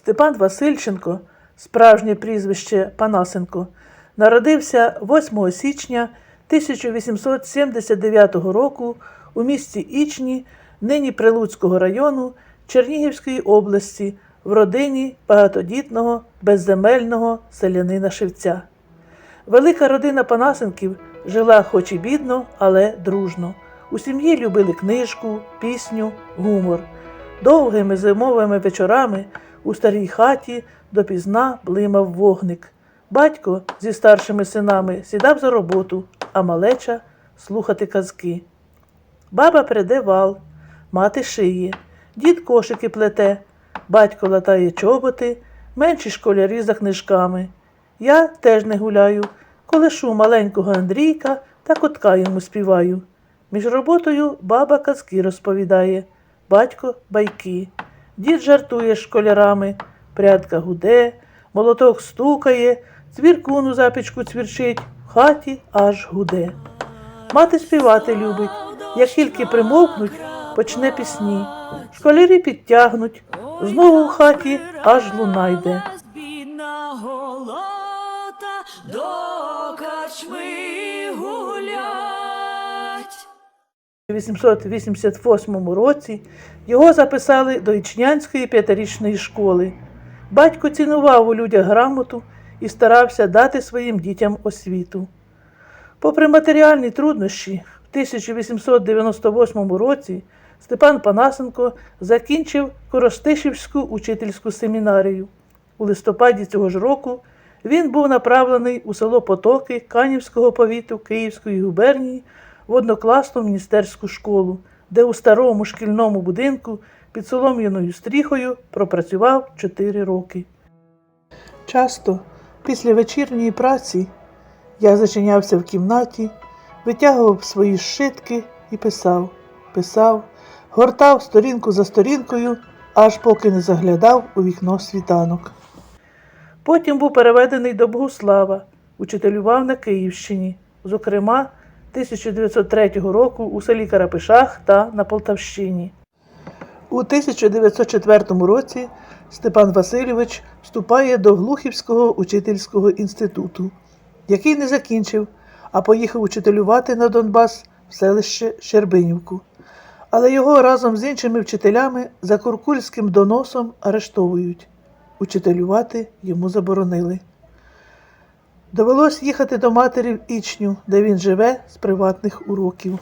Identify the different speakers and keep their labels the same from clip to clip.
Speaker 1: Степан Васильченко, справжнє прізвище Панасенко, народився 8 січня 1879 року у місті Ічні, нині Прилуцького району Чернігівської області, в родині багатодітного безземельного селянина Шевця. Велика родина Панасенків жила хоч і бідно, але дружно. У сім'ї любили книжку, пісню, гумор. Довгими зимовими вечорами у старій хаті допізна блимав вогник. Батько зі старшими синами сідав за роботу, а малеча слухати казки. Баба переде вал, мати шиє, дід кошики плете, батько латає чоботи, менші школярі за книжками. Я теж не гуляю, колишу маленького Андрійка та котка йому співаю. Між роботою баба казки розповідає, батько байки. Дід жартує школярами, прядка гуде, молоток стукає, цвіркун у запічку цвірчить, в хаті аж гуде. Мати співати любить, як тільки примовкнуть, почне пісні. Школярі підтягнуть, знову в хаті аж луна йде.
Speaker 2: Бідна голота до качми
Speaker 1: 1888 році його записали до Ічнянської п'ятирічної школи. Батько цінував у людях грамоту і старався дати своїм дітям освіту. Попри матеріальні труднощі, в 1898 році Степан Панасенко закінчив Коростишівську учительську семінарію. У листопаді цього ж року він був направлений у село Потоки Канівського повіту Київської губернії в однокласну міністерську школу, де у старому шкільному будинку під солом'яною стріхою пропрацював 4 роки. Часто після вечірньої праці я зачинявся в кімнаті, витягував свої зшитки і писав, писав, гортав сторінку за сторінкою, аж поки не заглядав у вікно світанок. Потім був переведений до Богуслава, учителював на Київщині, зокрема 1903 року у селі Карапишах та на Полтавщині. У 1904 році Степан Васильович вступає до Глухівського учительського інституту, який не закінчив, а поїхав учителювати на Донбас в селище Щербинівку. Але його разом з іншими вчителями за куркульським доносом арештовують. Учителювати йому заборонили. Довелось їхати до матері в Ічню, де він живе з приватних уроків.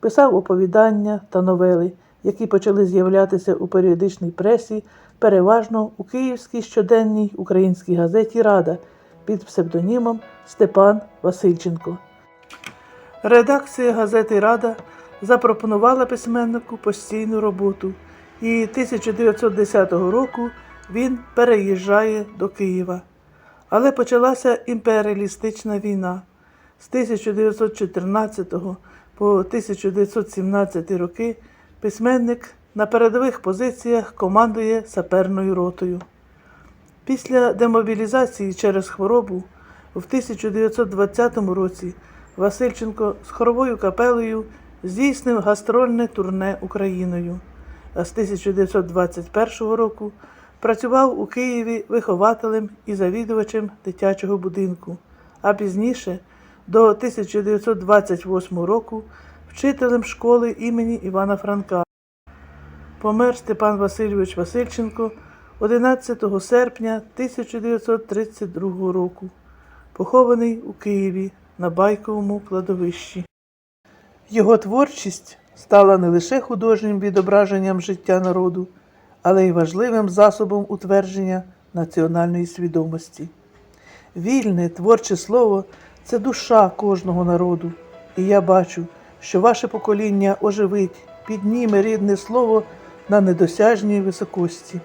Speaker 1: Писав оповідання та новели, які почали з'являтися у періодичній пресі, переважно у київській щоденній українській газеті Рада під псевдонімом Степан Васильченко. Редакція газети Рада запропонувала письменнику постійну роботу, і 1910 року він переїжджає до Києва. Але почалася імперіалістична війна. З 1914 по 1917 роки письменник на передових позиціях командує саперною ротою. Після демобілізації через хворобу в 1920 році Васильченко з хоровою капелею здійснив гастрольне турне Україною, а з 1921 року працював у Києві вихователем і завідувачем дитячого будинку, а пізніше, до 1928 року, вчителем школи імені Івана Франка. Помер Степан Васильович Васильченко 11 серпня 1932 року, похований у Києві на Байковому кладовищі. Його творчість стала не лише художнім відображенням життя народу, але й важливим засобом утвердження національної свідомості. Вільне творче слово це душа кожного народу, і я бачу, що ваше покоління оживить, підніме рідне слово на недосяжній високості.